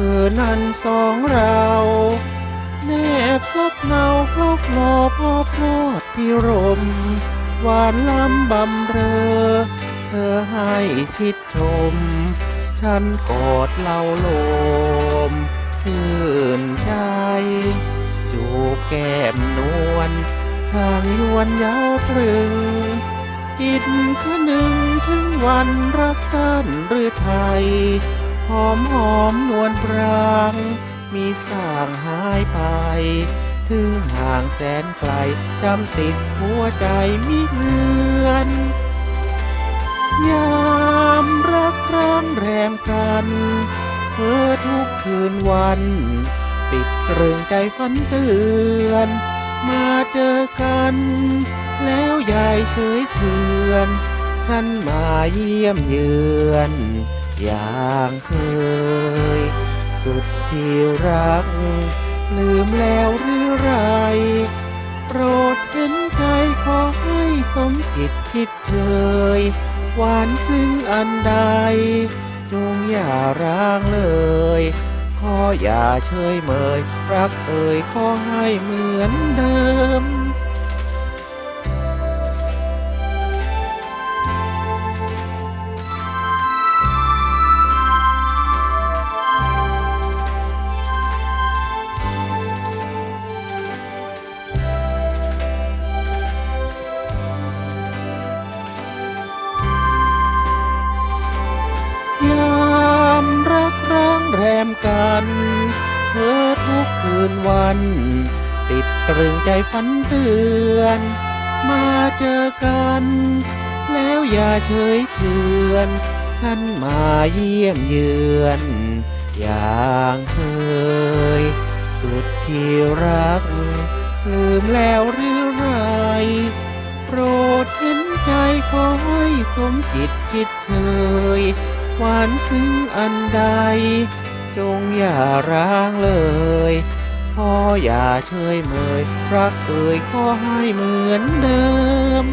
เธอนั้นสองเราแนบซับเงาคลอกลอพ่อพรอดพิรม หวานล้ำบำเรอ เธอให้ชิดชม ฉันกอดเล่าลมชื่นใจจูบแก้มนวลช่างยวนย้าตรึง จิตคะหนึ่งถึงวันรักสั้นหรือไทย หอมหอมนวลปราง มีสร้างหายไป ถึงห่างแสนไกล จำติดหัวใจมิเลือน ยามรักร้างแรมกันเธอทุกคืนวัน ติดเรื่องใจฝันเตือน มาเจอกัน แล้วยายเฉยเชือน ฉันมาเยี่ยมเยือน อย่างเคย สุดที่รัก ลืมแล้วหรือไร โปรดเห็นใจขอให้สมจิตคิดเชยหวานซึ่งอันใด จงอย่าร้างเลยขออย่าเชยเมย รักเอ่ยขอให้เหมือนเดิม มกัน เธอทุกคืนวัน ติดตรึงใจฝันเตือน มาเจอกัน แล้วอย่าเฉยเชือนฉันมาเยี่ยมเยือน อย่างเคย สุดที่รัก ลืมแล้วหรือไร โปรดเห็นใจขอให้สมจิตชิดเชยหวานซึ้งอันใด จงอย่าร้างเลยพ่ออย่าเชยเมยรักเอ่ยขอให้เหมือนเดิม